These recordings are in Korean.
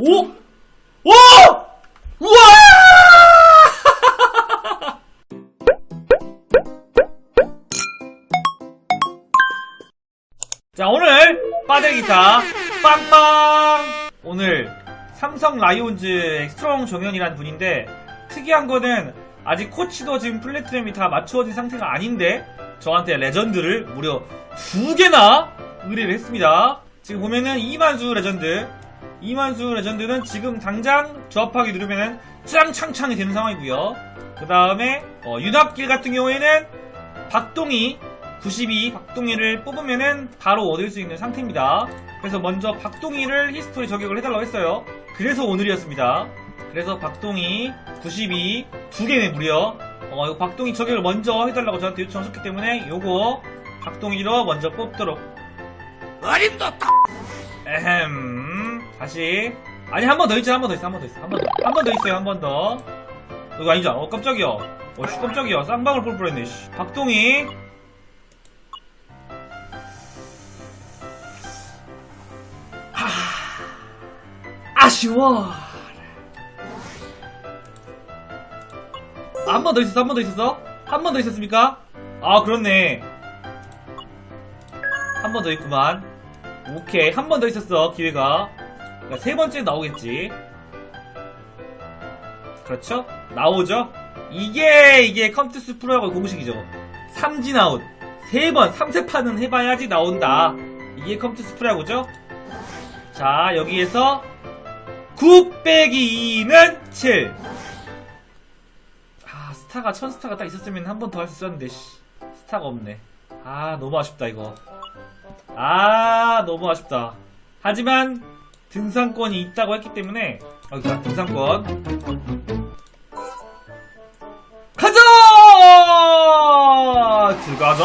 오! 오! 우와! 자, 오늘 빠데기사 빵빵! 오늘 삼성 라이온즈 엑스트롱 정현이라는 분인데 특이한 거는 아직 코치도 지금 플래티넘이 다 맞추어진 상태가 아닌데 저한테 레전드를 무려 두 개나 의뢰를 했습니다. 지금 보면은 이만수 레전드 이만수 레전드는 지금 당장 조합하기 누르면은 짱창창이 되는 상황이고요. 그 다음에 윤합길 같은 경우에는 박동희 92 박동희를 뽑으면은 바로 얻을 수 있는 상태입니다. 그래서 먼저 박동희를 히스토리 저격을 해달라고 했어요. 그래서 오늘이었습니다. 그래서 박동희 92 두 개네 무려. 어, 이거 박동희 저격을 먼저 해달라고 저한테 요청하셨기 때문에 요거 박동희로 먼저 뽑도록. 어림도다 에헴. 다시. 아니 한 번 더 있죠 한번 더 있어 한 번 더 있어 한번 더 있어요 한 번 더. 이거 아니죠? 어 깜짝이야. 어씨 깜짝이야. 쌍방울 볼 뻔했네. 씨. 박동희. 하... 아쉬워. 한 번 더 있었어 한 번 더 있었어? 한 번 더 있었습니까? 아 그렇네. 한 번 더 있구만. 오케이 한 번 더 있었어 기회가. 그러니까 세 번째 나오겠지. 그렇죠? 나오죠? 이게, 이게 컴투스 프로야구 공식이죠. 삼진 아웃. 세 번, 3세판은 해봐야지 나온다. 이게 컴투스 프로야구죠? 자, 여기에서 9 빼기 2는 7. 아, 스타가, 천 스타가 딱 있었으면 한 번 더 할 수 있었는데, 씨. 스타가 없네. 아, 너무 아쉽다, 이거. 아, 너무 아쉽다. 하지만, 등산권이 있다고 했기 때문에, 어, 자, 등산권. 가자! 들어가자!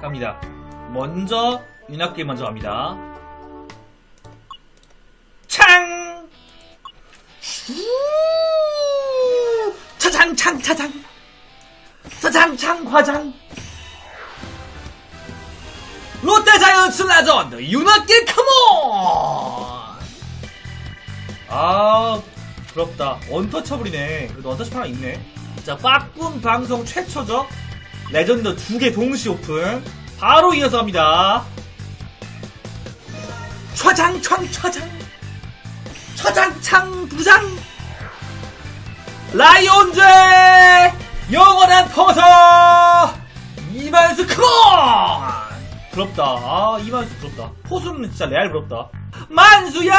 갑니다. 먼저, 윤학길 먼저 갑니다. 창! 우! 차장, 창, 차장! 차장, 창, 과장! 롯데 자이언츠 레전드 윤학길 컴온! 아 부럽다. 원터처블이네. 그래도 원터처블 하나 있네. 자 빠꿈 방송 최초죠? 레전드 두 개 동시 오픈. 바로 이어서 합니다. 차장창 차장. 차장창 부장. 라이온즈 영원한 퍼서 이만수 컴온 부럽다. 아, 이만수 부럽다. 포수는 진짜 레알 부럽다. 만수야!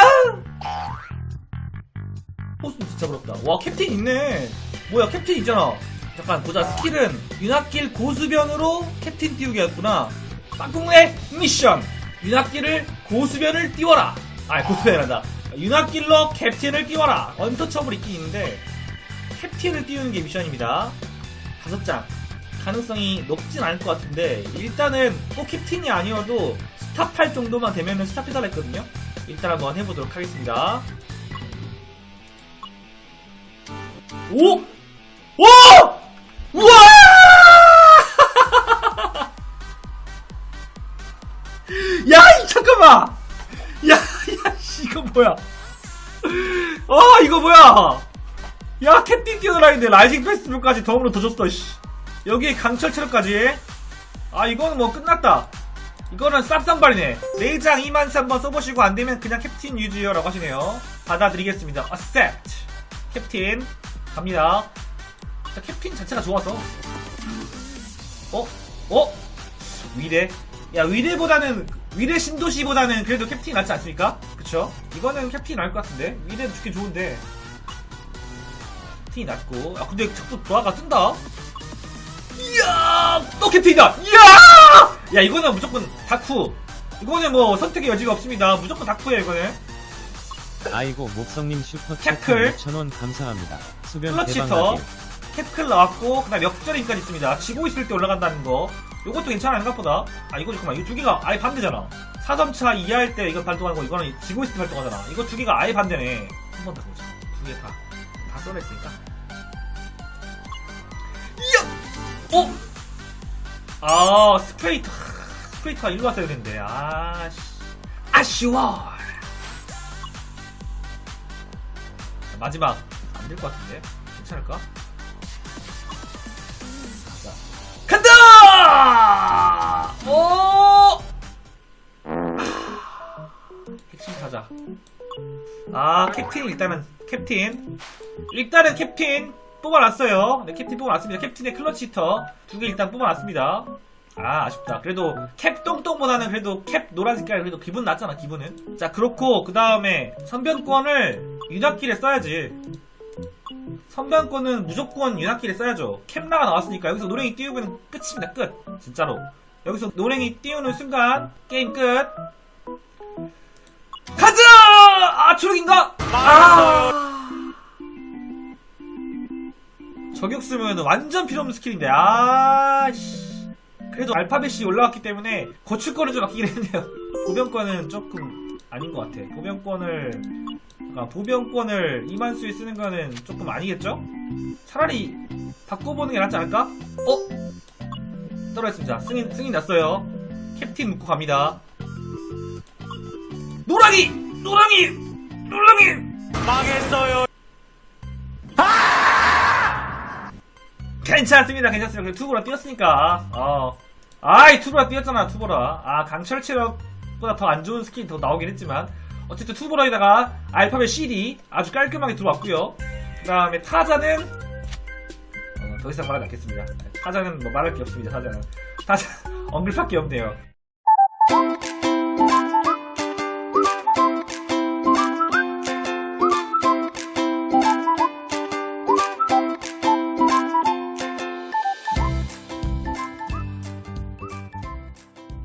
포수는 진짜 부럽다. 와, 캡틴 있네. 뭐야, 캡틴 있잖아. 잠깐, 보자. 스킬은 윤학길 고수변으로 캡틴 띄우기였구나. 빵꿍의 미션. 윤학길을 고수변을 띄워라. 아, 고수변이란다. 윤학길로 캡틴을 띄워라. 언터처블 있긴 있는데, 캡틴을 띄우는 게 미션입니다. 다섯 장. 가능성이 높진 않을 것 같은데 일단은 꼭 캡틴이 아니어도 스탑할 정도만 되면 은 스탑 해달라 했거든요 일단 한번 해보도록 하겠습니다 오! 오! 우와! 야, 이 잠깐만! 야, 야, 씨, 이거 뭐야? 아, 이거 뭐야? 야, 캡틴 뛰어들어있는데 라이징 페스티벌까지 덤으로 더 줬어, 씨. 여기에 강철 체력까지. 아, 이거는 뭐 끝났다. 이거는 쌉쌈발이네. 내장 2만 3번 써보시고 안 되면 그냥 캡틴 유지요 라고 하시네요. 받아드리겠습니다. 어셉트. 캡틴. 갑니다. 자, 캡틴 자체가 좋아서. 어? 어? 위대. 야, 위대보다는, 위대 신도시보다는 그래도 캡틴이 낫지 않습니까? 그쵸? 이거는 캡틴이 나을 것 같은데? 위대도 좋긴 좋은데. 캡틴이 낫고. 아, 근데 자꾸 도화가 뜬다? 이야! 또 캡틴이다! 이야! 야, 이거는 무조건 다쿠. 이거는 뭐 선택의 여지가 없습니다. 무조건 다쿠예요, 이거는. 아이고 목성님 슈퍼 태클. 6,000원 감사합니다. 수변 클러치터. 캡클 나왔고, 그 다음 역전임까지 있습니다. 지고 있을 때 올라간다는 거. 요것도 괜찮아요, 생각보다. 아, 이거 잠깐만. 이거 두 개가 아예 반대잖아. 4점차 이하일 때 이건 발동하는 거, 이거는 지고 있을 때 발동하잖아. 이거 두 개가 아예 반대네. 한 번 더 보자. 두 개 다. 다 써냈으니까. 이야! 어? 아 스프레이터 스프레이터가 일로 왔어야 되는데 아 씨 아쉬워 자, 마지막 안 될 것 같은데 괜찮을까? 자, 간다! 오! 아, 핵심 타자. 아, 캡틴 일단은 캡틴. 일단은 캡틴 뽑아놨어요. 네, 캡틴 뽑아놨습니다. 캡틴의 클러치 히터 두 개 일단 뽑아놨습니다. 아, 아쉽다. 그래도 캡 똥똥보다는 그래도 캡 노란 색깔 그래도 기분 낫잖아, 기분은. 자, 그렇고 그 다음에 선변권을 윤학길에 써야지. 선변권은 무조건 윤학길에 써야죠. 캡라가 나왔으니까 여기서 노랭이 띄우면 끝입니다. 끝. 진짜로. 여기서 노랭이 띄우는 순간 게임 끝. 가자! 아? 아! 저격 쓰면 완전 필요 없는 스킬인데, 아, 씨. 그래도 알파벳이 올라왔기 때문에 고출권을 좀 아끼긴 했네요. 보병권은 조금 아닌 것 같아. 보병권을, 아, 보병권을 이만수에 쓰는 거는 조금 아니겠죠? 차라리 바꿔보는 게 낫지 않을까? 어? 떨어졌습니다. 승인, 승인 났어요. 캡틴 묶고 갑니다. 노랑이! 노랑이! 노랑이! 망했어요. 괜찮습니다, 괜찮습니다. 그래도 투보라 뛰었으니까. 어. 아이, 투보라 뛰었잖아, 투보라. 아, 강철 체력보다 더 안 좋은 스킬이 더 나오긴 했지만. 어쨌든 투보라에다가 알파벳 CD 아주 깔끔하게 들어왔고요. 그 다음에 타자는, 어, 더 이상 말하지 않겠습니다. 타자는 뭐 말할 게 없습니다, 타자는. 타자, 언급할 게 없네요.